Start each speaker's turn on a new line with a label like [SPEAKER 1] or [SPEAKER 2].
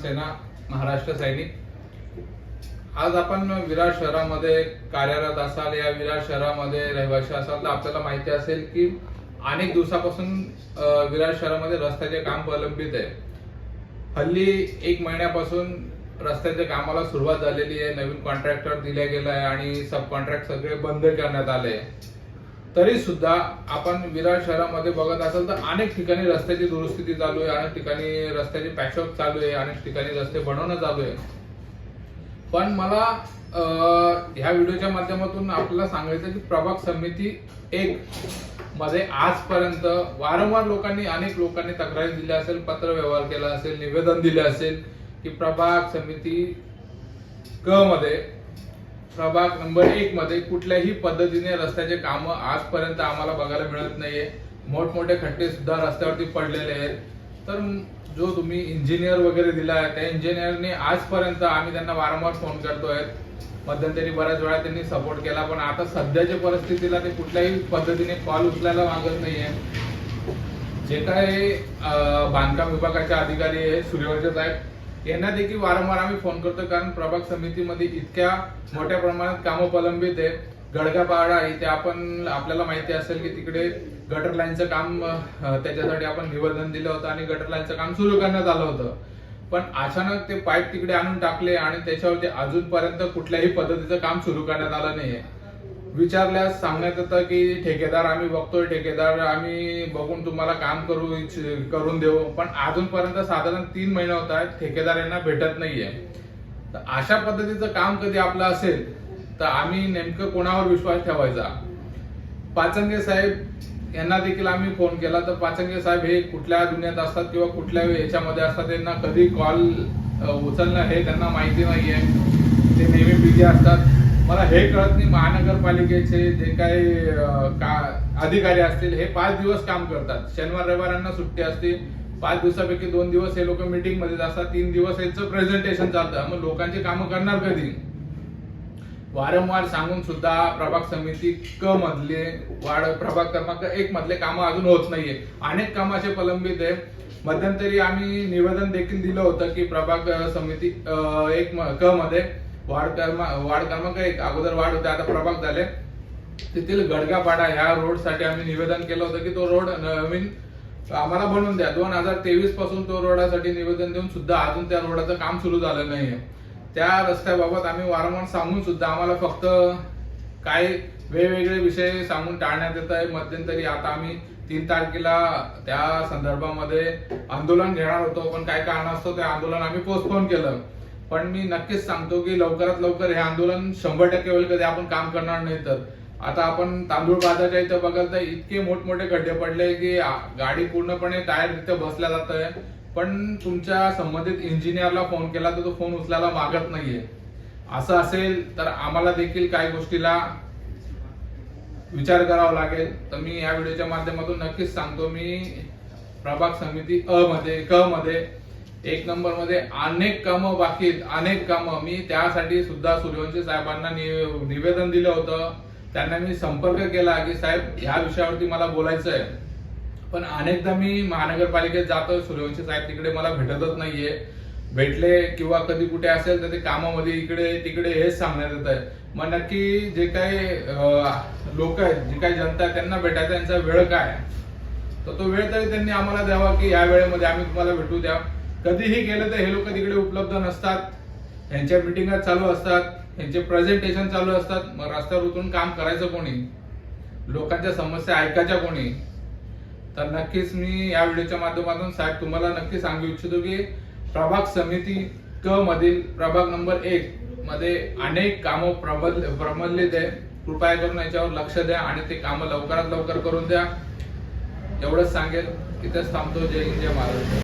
[SPEAKER 1] सेना महाराष्ट्र सैनिक. आज आपण विरार शहरामध्ये कार्यरत असाल या विरार शहरामध्ये रहिवासी असाल तर आपल्याला माहिती असेल की अनेक दिवसापासून विराट विरार शहरामध्ये रस्त्याचे काम प्रलंबित आहे. हल्ली एक महिन्यापासून रस्त्याच्या कामाला सुरुवात झालेली आहे. नवीन कॉन्ट्रॅक्टर दिल्या गेला आहे आणि सब कॉन्ट्रॅक्ट सगळे बंद करण्यात आले तरी सुद्धा आपण विरार शहरामध्ये बघत असाल तर अनेक ठिकाणी रस्त्याची दुरुस्ती चालू आहे अनेक ठिकाणी रस्त्याची पॅचअप चालू आहे अनेक ठिकाणी रस्ते बनवणं चालू आहे. पण मला ह्या व्हिडिओच्या माध्यमातून आपल्याला सांगायचं की प्रभाग समिती एक मध्ये आजपर्यंत वारंवार लोकांनी अनेक लोकांनी तक्रारी दिल्या असेल पत्र व्यवहार केला असेल निवेदन दिले असेल की प्रभाग समिती क मध्ये प्रभाग नंबर एक मध्ये कुठल्याही पद्धतीने रस्त्याचे काम आजपर्यंत आम्हाला बघायला मिळत नाहीये. मोठमोठे खड्डे सुद्धा रस्त्यावरती पडलेले आहेत. तर जो तुम्ही इंजिनियर वगैरे दिला आहे त्या इंजिनियरने आजपर्यंत आम्ही त्यांना वारंवार फोन करतोय. मध्यंतरी बऱ्याच वेळा त्यांनी सपोर्ट केला पण आता सध्याच्या परिस्थितीला ते कुठल्याही पद्धतीने कॉल उचलायला मागत नाहीये. जे काय बांधकाम विभागाचे अधिकारी आहेत सूर्यवंश साहेब यांना देखील वारंवार आम्ही फोन करतो कारण प्रभाग समितीमध्ये इतक्या मोठ्या प्रमाणात कामं प्रलंबित आहे गडगापाडा इथे आपण आपल्याला माहिती असेल की तिकडे गटर लाईनचं काम त्याच्यासाठी आपण निवेदन दिलं होतं आणि गटर लाईनचं काम सुरू करण्यात आलं होतं. पण अचानक ते पाईप तिकडे आणून टाकले आणि त्याच्यावरती अजूनपर्यंत कुठल्याही पद्धतीचं काम सुरू करण्यात आलं नाहीये. विचारल्यास सांगण्यात येतं की ठेकेदार आम्ही बघतोय ठेकेदार आम्ही बघून तुम्हाला काम करू इच्छ- करून देऊ. पण अजूनपर्यंत साधारण तीन महिने होत आहेत ठेकेदार यांना भेटत नाहीये. तर अशा पद्धतीचं काम कधी आपलं असेल तर आम्ही नेमकं कोणावर विश्वास ठेवायचा? पाचंगे साहेब यांना देखील आम्ही फोन केला. तर पाचंगे साहेब हे कुठल्या दुनियात असतात किंवा कुठल्या याच्यामध्ये असतात त्यांना कधी कॉल उचलणं हे त्यांना माहिती नाहीये. ते नेहमी बिझी असतात. मला हे कळत नाही महानगरपालिकेचे जे काही का अधिकारी असतील हे पाच दिवस काम करतात. शनिवार रविवारांना सुट्टी असते. पाच दिवसापैकी दोन दिवस हे लोक मीटिंगमध्ये असतात तीन दिवस यांचं प्रेझेंटेशन चालतं. मग लोकांची कामं करणार कधी? वारंवार सांगून सुद्धा प्रभाग समिती क मधले वाढ प्रभाग क्रमांक एक मधले कामं अजून होत नाहीये. अनेक कामाचे प्रलंबित आहे. मध्यंतरी आम्ही निवेदन देखील दिलं होतं की प्रभाग समिती एक क मध्ये वार्ड क्रमांक वार्ड क्रमांक एक. अगोदर वाढ होते आता प्रभाग झाले. तेथील गडगापाडा ह्या रोडसाठी आम्ही निवेदन केलं होतं की तो रोड नवीन आम्हाला बनवून द्या. दोन हजार तेवीसपासून तो रोडासाठी निवेदन देऊन सुद्धा अजून त्या रोडाचं काम सुरू झालं नाहीये. त्या रस्त्याबाबत आम्ही वारंवार सांगून सुद्धा आम्हाला फक्त काय वेगवेगळे विषय सांगून टाळण्यात येत आहे. मध्यंतरी आता आम्ही तीन तारखेला त्या संदर्भामध्ये आंदोलन घेणार होतो पण काय कारणास्तव ते आंदोलन आम्ही पोस्टपोन केलं. पण मी नक्कीच सांगतो की लवकरात लवकर हे आंदोलन शंभर टक्के होईल कधी आपण काम करणार नाही तर. आता आपण तांदूळ बाजारच्या इथं बघाल तर इतके मोठमोठे खड्डे पडले की गाडी पूर्णपणे टायर तिथे बसल्या जात आहे पण तुमच्या संबंधित इंजिनियरला फोन केला तर तो फोन उचलायला मागत नाहीये. असं असेल तर आम्हाला देखील काही गोष्टीला विचार करावा लागेल. तर मी या व्हिडिओच्या माध्यमातून नक्कीच सांगतो मी प्रभाग समिती अ मध्ये क मध्ये एक नंबरमध्ये अनेक कामं बाकी अनेक कामं. मी त्यासाठी सुद्धा सूर्यवंशी साहेबांना निवेदन दिलं होतं. त्यांना मी संपर्क केला की साहेब ह्या विषयावरती मला बोलायचं आहे पण अनेकदा मी महानगरपालिकेत जातो सूर्यवंशी साहेब तिकडे मला भेटतच नाहीये. भेटले किंवा कधी कुठे असेल तर ते कामामध्ये इकडे तिकडे हेच सांगण्यात येत आहे मग नक्की जे काही लोक आहेत जी काही जनता आहे त्यांना भेटायचा त्यांचा वेळ काय? आहे? तर तो वेळ तरी त्यांनी आम्हाला द्यावा की या वेळेमध्ये आम्ही तुम्हाला भेटू द्या. कधीही गेलं तर हे लोक तिकडे उपलब्ध नसतात. त्यांच्या मिटिंगा चालू असतात. त्यांचे प्रेझेंटेशन चालू असतात. मग रस्त्यावर उतरून काम करायचं कोणी? लोकांच्या समस्या ऐकायच्या कोणी? तर नक्कीच मी या व्हिडिओच्या माध्यमातून साहेब तुम्हाला नक्की सांगू इच्छितो की प्रभाग समिती क मधील प्रभाग नंबर एक मध्ये अनेक कामं प्रबल प्रबलित आहे कृपया करून याच्यावर लक्ष द्या आणि ते कामं लवकरात लवकर करून द्या. एवढंच सांगेल. इथेच थांबतो. जय हिंद जय महाराष्ट्र.